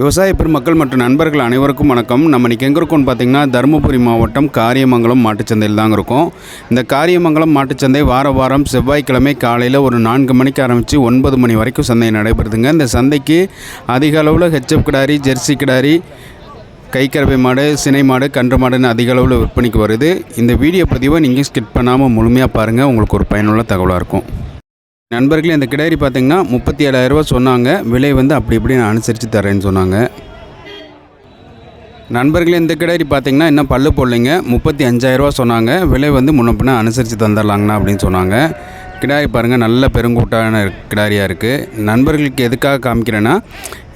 விவசாய பெருமக்கள் மற்றும் நண்பர்கள் அனைவருக்கும் வணக்கம். நம்ம இன்றைக்கி எங்கே இருக்கோம்னு பார்த்திங்கன்னா தருமபுரி மாவட்டம் காரியமங்கலம் மாட்டுச்சந்தையில் தாங்க இருக்கும். இந்த காரியமங்கலம் மாட்டுச்சந்தை வார வாரம் செவ்வாய்க்கிழமை காலையில் ஒரு நான்கு மணிக்கு ஆரம்பித்து ஒன்பது மணி வரைக்கும் சந்தை நடைபெறுதுங்க. இந்த சந்தைக்கு அதிக அளவில் ஹெச்எப் கிடாரி ஜெர்சி கிடாரி கைக்கரவை மாடு சினை மாடு கன்று மாடுன்னு அதிக அளவில் விற்பனைக்கு வருது. இந்த வீடியோ பதிவை நீங்கள் ஸ்கிப் பண்ணாமல் முழுமையாக பாருங்கள் உங்களுக்கு ஒரு பயனுள்ள தகவலாக இருக்கும். நண்பர்களே இந்த கிடாரி பார்த்தீங்கன்னா முப்பத்தி ஏழாயிரரூபா சொன்னாங்க. விலை வந்து அப்படி இப்படி நான் அனுசரித்து தரேன்னு சொன்னாங்க. நண்பர்களே இந்த கிடாரி பார்த்தீங்கன்னா இன்னும் பல்லு போடலைங்க. முப்பத்தி அஞ்சாயிரரூபா சொன்னாங்க. விலை வந்து முன்னப்பின அனுசரித்து தந்துடலாங்கண்ணா அப்படின்னு சொன்னாங்க. கிடாரி பாருங்கள் நல்ல பெருங்கூட்டான கிடாரியாக இருக்குது நண்பர்களுக்கு எதுக்காக காமிக்கிறேன்னா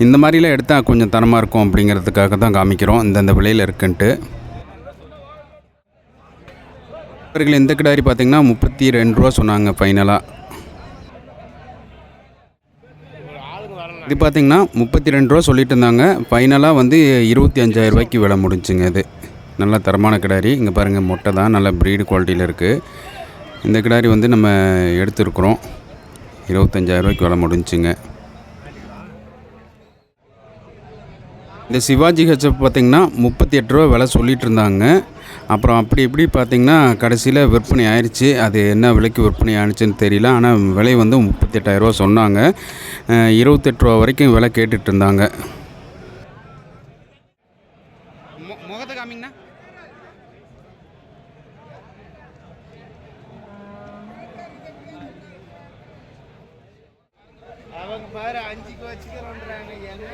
இந்த மாதிரிலாம் எடுத்தால் கொஞ்சம் தரமாக இருக்கும் அப்படிங்கிறதுக்காக தான் காமிக்கிறோம். இந்தந்த விலையில் இருக்குன்ட்டு. நண்பர்கள் இந்த கிடாரி பார்த்தீங்கன்னா முப்பத்தி ரெண்டு ரூபா சொன்னாங்க ஃபைனலாக இது பார்த்தீங்கன்னா முப்பத்தி ரெண்டு ரூபா சொல்லிட்டு இருந்தாங்க ஃபைனலாக வந்து இருபத்தி அஞ்சாயிரரூபாய்க்கு விலை முடிஞ்சுங்க இது. நல்ல தரமான கிடாரி. இங்கே பாருங்கள் மொட்டை தான். நல்ல ப்ரீடு குவாலிட்டியில் இருக்குது இந்த கிடாரி வந்து நம்ம எடுத்துருக்குறோம். இருபத்தஞ்சாயிரரூபாய்க்கு விலை முடிஞ்சுங்க. இந்த சிவாஜி ஹெச்எப் பார்த்திங்கன்னா முப்பத்தி எட்டு ரூபா விலை சொல்லிட்டு இருந்தாங்க அப்புறம் அப்படி இப்படி பார்த்திங்கன்னா கடைசியில் விற்பனை ஆயிடுச்சு அது என்ன விலைக்கு விற்பனை ஆயிடுச்சுன்னு தெரியல. ஆனால் விலை வந்து முப்பத்தெட்டாயிரரூவா சொன்னாங்க. இருபத்தெட்டு ரூபா வரைக்கும் விலை கேட்டுட்ருந்தாங்க இருந்தாங்க முகத்தை காமிங்கண்ணா அவங்க பாரு அஞ்சுக்கு வச்சுக்கிறோன்றாங்க என்ன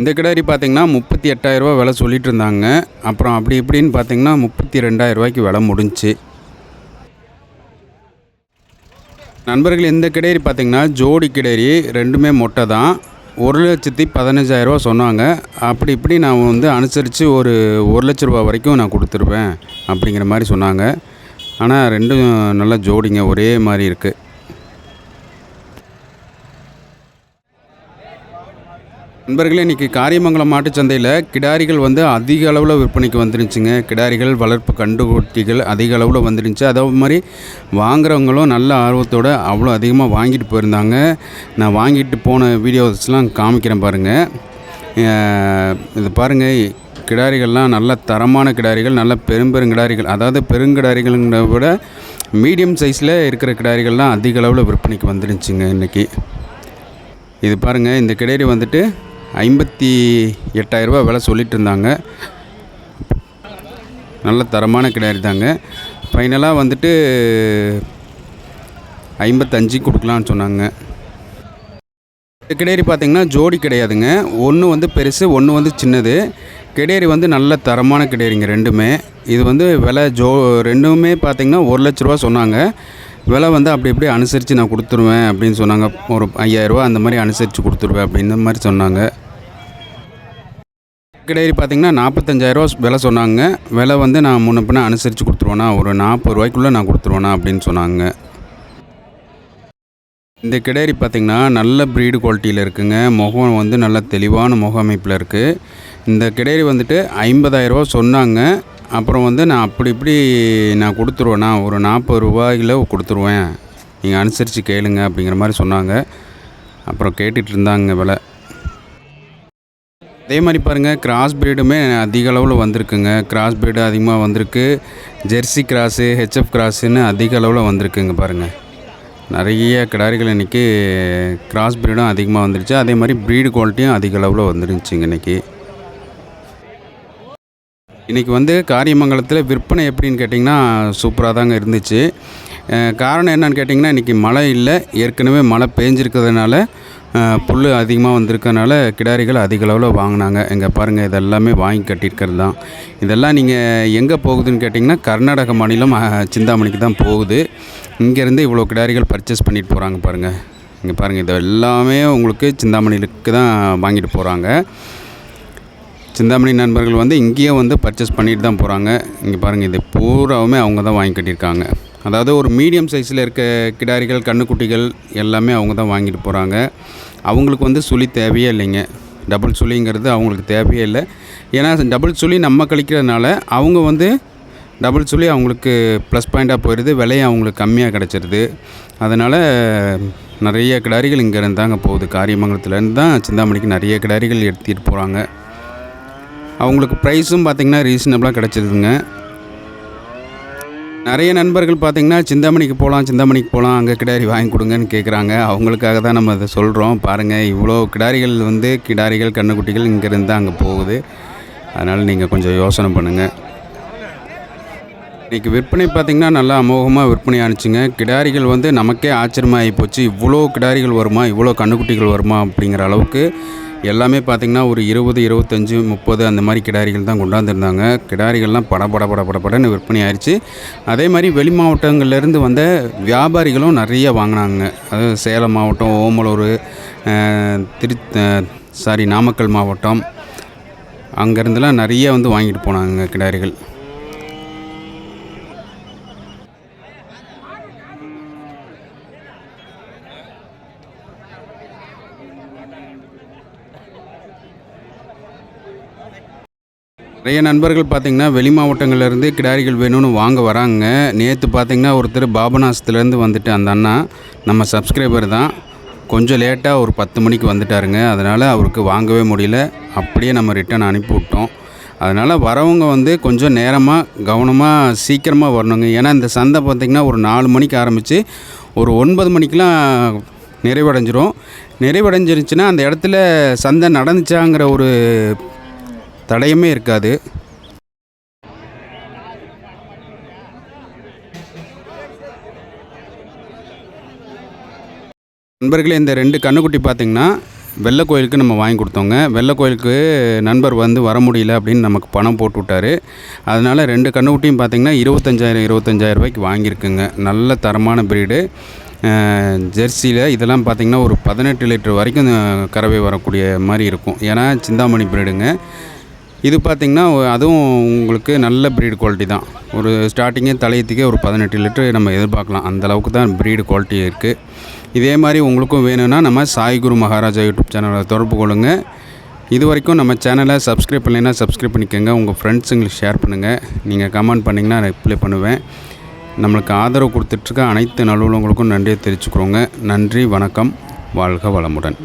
இந்த கிடாரி பார்த்தீங்கன்னா முப்பத்தி எட்டாயிரரூபா விலை சொல்லிகிட்டு இருந்தாங்க. அப்புறம் அப்படி இப்படின்னு பார்த்தீங்கன்னா முப்பத்தி ரெண்டாயிரரூபாய்க்கு விலை முடிஞ்சு. நண்பர்கள் இந்த கிடேரி பார்த்திங்கன்னா ஜோடி கிடேரி ரெண்டுமே மொட்டை தான். ஒரு லட்சத்தி பதினஞ்சாயிரரூவா சொன்னாங்க. அப்படி இப்படி நான் வந்து அனுசரித்து ஒரு ஒரு லட்ச ரூபா வரைக்கும் நான் கொடுத்துருவேன் அப்படிங்கிற மாதிரி சொன்னாங்க. ஆனால் ரெண்டும் நல்ல ஜோடிங்க ஒரே மாதிரி இருக்குது நண்பர்களே இன்றைக்கி காரியமங்கலம் மாட்டுச்சந்தையில் கிடாரிகள் வந்து அதிக அளவில் விற்பனைக்கு வந்துருந்துச்சுங்க. கிடாரிகள் வளர்ப்பு கண்டுகுட்டிகள் அதிக அளவில் வந்துருந்துச்சு. அதே மாதிரி வாங்குறவங்களும் நல்ல ஆர்வத்தோடு அவ்வளோ அதிகமாக வாங்கிட்டு போயிருந்தாங்க. நான் வாங்கிட்டு போன வீடியோஸ்லாம் காமிக்கிறேன் பாருங்கள் இது பாருங்கள் கிடாரிகள்லாம் நல்ல தரமான கிடாரிகள் நல்ல பெரும்பெருங்கிடாரிகள் அதாவது பெருங்கிடாரிகள்ங்கிறத விட மீடியம் சைஸில் இருக்கிற கிடாரிகள்லாம் அதிக அளவில் விற்பனைக்கு வந்துருந்துச்சுங்க இன்றைக்கி இது பாருங்கள் இந்த கிடேரி வந்துட்டு ஐம்பத்தி எட்டாயிரரூபா விலை சொல்லிட்டு இருந்தாங்க நல்ல தரமான கிடாரி தாங்க. ஃபைனலாக வந்துட்டு ஐம்பத்தஞ்சு கொடுக்கலான்னு சொன்னாங்க. கிடேரி பார்த்திங்கன்னா ஜோடி கிடையாதுங்க. ஒன்று வந்து பெருசு ஒன்று வந்து சின்னது. கிடேரி வந்து நல்ல தரமான கிடேரிங்க ரெண்டுமே. இது வந்து விலை ஜோ ரெண்டுமே பார்த்திங்கன்னா ஒரு லட்ச ரூபா சொன்னாங்க. விலை வந்து அப்படி இப்படி அனுசரித்து நான் கொடுத்துருவேன் அப்படின்னு சொன்னாங்க. ஒரு ஐயாயிரரூவா அந்த மாதிரி அனுசரித்து கொடுத்துருவேன் அப்படின்ற மாதிரி சொன்னாங்க. கிடேரி பார்த்திங்கன்னா நாற்பத்தஞ்சாயிரரூவா விலை சொன்னாங்க. விலை வந்து நான் முன்ன பின்ன அனுசரித்து கொடுத்துருவேண்ணா ஒரு நாற்பது ரூபாய்க்குள்ளே நான் கொடுத்துருவேண்ணா அப்படின்னு சொன்னாங்க. இந்த கிடேரி பார்த்திங்கன்னா நல்ல ப்ரீடு குவாலிட்டியில் இருக்குங்க. முகம் வந்து நல்ல தெளிவான முக அமைப்பில் இருக்குது இந்த கிடேரி வந்துட்டு ஐம்பதாயிரரூவா சொன்னாங்க. அப்புறம் வந்து நான் அப்படி இப்படி நான் கொடுத்துருவேண்ணா. ஒரு நாற்பது ரூபாயில் கொடுத்துருவேன். நீங்கள் அனுசரித்து கேளுங்க அப்படிங்கிற மாதிரி சொன்னாங்க. அப்புறம் கேட்டுட்டு இருந்தாங்க விலை. அதே மாதிரி பாருங்கள் கிராஸ் பிரீடுமே அதிக அளவில் வந்திருக்குங்க. கிராஸ் பிரீடு அதிகமாக வந்திருக்கு. ஜெர்சி கிராஸு ஹெச்எஃப் கிராஸுன்னு அதிக அளவில் வந்திருக்குங்க பாருங்கள் நிறைய கிடாரிகள் இன்றைக்கி கிராஸ் பிரீடும் அதிகமாக வந்துருச்சு. அதே மாதிரி ப்ரீடு குவாலிட்டியும் அதிக அளவில் வந்துருந்துச்சுங்க இன்றைக்கி இன்றைக்கி வந்து காரியமங்கலத்தில் விற்பனை எப்படின்னு கேட்டிங்கன்னா சூப்பராக தாங்க இருந்துச்சு. காரணம் என்னன்னு கேட்டிங்கன்னா இன்றைக்கி மழை இல்லை. ஏற்கனவே மழை பேஞ்சிருக்கிறதுனால புல் அதிகமாக வந்திருக்கனால கிடாரிகள் அதிக அளவில் வாங்கினாங்க. இங்கே பாருங்கள் இதெல்லாமே வாங்கி கட்டியிருக்கிறது தான். இதெல்லாம் நீங்கள் எங்கே போகுதுன்னு கேட்டிங்கன்னா கர்நாடக மாநிலம் சிந்தாமணிக்கு தான் போகுது. இங்கேருந்து இவ்வளோ கிடாரிகள் பர்ச்சேஸ் பண்ணிட்டு போகிறாங்க பாருங்கள் இங்கே பாருங்கள் இது எல்லாமே உங்களுக்கு சிந்தாமணிக்கு தான் வாங்கிட்டு போகிறாங்க சிந்தாமணி நண்பர்கள் வந்து இங்கேயே வந்து பர்ச்சேஸ் பண்ணிட்டு தான் போகிறாங்க இங்கே பாருங்கள் இது பூராவுமே அவங்க தான் வாங்கி கட்டியிருக்காங்க. அதாவது ஒரு மீடியம் சைஸில் இருக்க கிடாரிகள் கண்ணுக்குட்டிகள் எல்லாமே அவங்க தான் வாங்கிட்டு போகிறாங்க அவங்களுக்கு வந்து சுழி தேவையே இல்லைங்க. டபுள் சுழிங்கிறது அவங்களுக்கு தேவையே இல்லை. ஏன்னா டபுள் சுழி நம்ம கழிக்கிறதுனால அவங்க வந்து டபுள் சுழி அவங்களுக்கு ப்ளஸ் பாயிண்ட்டாக போயிடுது விலையும் அவங்களுக்கு கம்மியாக கிடச்சிருது. அதனால் நிறைய கிடாரிகள் இங்கேருந்து தாங்க போகுது. காரியமங்கலத்துலேருந்து தான் சிந்தாமணிக்கு நிறைய கிடாரிகள் எடுத்துகிட்டு போகிறாங்க அவங்களுக்கு ப்ரைஸும் பார்த்திங்கன்னா ரீசனபிளாக கிடச்சிருதுங்க. நிறைய நண்பர்கள் பார்த்திங்கன்னா சிந்தாமணிக்கு போகலாம் சிந்தாமணிக்கு போகலாம் அங்கே கிடாரி வாங்கி கொடுங்கன்னு கேட்குறாங்க அவங்களுக்காக தான் நம்ம அதை சொல்கிறோம் பாருங்கள் இவ்வளோ கிடாரிகள் வந்து கிடாரிகள் கண்ணுக்குட்டிகள் இங்கேருந்து தான் அங்கே போகுது. அதனால் நீங்கள் கொஞ்சம் யோசனை பண்ணுங்கள் இன்றைக்கி விற்பனை பார்த்திங்கன்னா நல்லா அமோகமாக விற்பனை ஆணுச்சுங்க கிடாரிகள் வந்து நமக்கே ஆச்சரியமாக ஆகிப்போச்சு இவ்வளோ கிடாரிகள் வருமா? இவ்வளோ கண்ணுக்குட்டிகள் வருமா? அப்படிங்கிற அளவுக்கு எல்லாமே பார்த்திங்கன்னா ஒரு இருபது இருபத்தஞ்சி முப்பது அந்த மாதிரி கிடாரிகள் தான் கொண்டாந்துருந்தாங்க. கிடாரிகள்லாம் பட பட பட பட படன்னு விற்பனை ஆயிடுச்சு அதே மாதிரி வெளி மாவட்டங்கள்லேருந்து வந்த வியாபாரிகளும் நிறைய வாங்கினாங்க. அதாவது சேலம் மாவட்டம் ஓமலூர் திரு சாரி நாமக்கல் மாவட்டம் அங்கேருந்துலாம் நிறைய வந்து வாங்கிட்டு போனாங்க கிடாரிகள். நிறைய நண்பர்கள் பார்த்திங்கன்னா வெளி மாவட்டங்கள்லேருந்து கிடாரிகள் வேணும்னு வாங்க வராங்க. நேற்று பார்த்திங்கன்னா ஒருத்தர் பாபநாசத்துலேருந்து வந்துட்டு அந்த அண்ணா. நம்ம சப்ஸ்கிரைபர் தான். கொஞ்சம் லேட்டாக ஒரு பத்து மணிக்கு வந்துட்டாருங்க. அதனால் அவருக்கு வாங்கவே முடியல. அப்படியே நம்ம ரிட்டர்ன் அனுப்பி விட்டோம் அதனால் வரவங்க வந்து கொஞ்சம் நேரமாக கவனமாக சீக்கிரமாக வரணுங்க. ஏன்னா இந்த சந்தை பார்த்திங்கன்னா ஒரு நாலு மணிக்கு ஆரம்பித்து ஒரு ஒன்பது மணிக்கெலாம் நிறைவடைஞ்சிரும். நிறைவடைஞ்சிருச்சுன்னா அந்த இடத்துல சந்தை நடந்துச்சாங்கிற ஒரு தடையுமே இருக்காது. நண்பர்களே இந்த ரெண்டு கண்ணுக்குட்டி பார்த்திங்கன்னா வெள்ளை கோயிலுக்கு நம்ம வாங்கி கொடுத்தோங்க. வெள்ளை கோயிலுக்கு நண்பர் வந்து வர முடியல அப்படின்னு நமக்கு பணம் போட்டு விட்டாரு. அதனால் ரெண்டு கண்ணுக்குட்டியும் பார்த்திங்கன்னா இருபத்தஞ்சாயிரம் இருபத்தஞ்சாயிரம் ரூபாய்க்கு வாங்கியிருக்குங்க. நல்ல தரமான ப்ரீடு ஜெர்சியில் இதெல்லாம் பார்த்திங்கன்னா ஒரு பதினெட்டு லிட்டர் வரைக்கும் கறவை வரக்கூடிய மாதிரி இருக்கும். ஏன்னா சிந்தாமணி ப்ரீடுங்க இது பார்த்திங்கன்னா அதுவும் உங்களுக்கு நல்ல ப்ரீடு குவாலிட்டி தான். ஒரு ஸ்டார்டிங்கே தலையத்துக்கே ஒரு பதினெட்டு லிட்டர் நம்ம எதிர்பார்க்கலாம். அந்தளவுக்கு தான் ப்ரீடு குவாலிட்டி இருக்குது இதே மாதிரி உங்களுக்கும் வேணும்னா நம்ம சாய் குரு மகாராஜா யூடியூப் சேனலை தொடர்பு கொள்ளுங்கள் இது வரைக்கும் நம்ம சேனலை சப்ஸ்கிரைப் பண்ணலைன்னா சப்ஸ்கிரைப் பண்ணிக்கோங்க. உங்கள் ஃப்ரெண்ட்ஸுங்களுக்கு ஷேர் பண்ணுங்கள் நீங்கள் கமெண்ட் பண்ணிங்கன்னா ரிப்ளை பண்ணுவேன். நம்மளுக்கு ஆதரவு கொடுத்துட்ருக்க அனைத்து நல்லுள்ளவங்களுக்கும் நன்றியை தெரிவிச்சுக்கிறோங்க. நன்றி வணக்கம். வாழ்க வளமுடன்.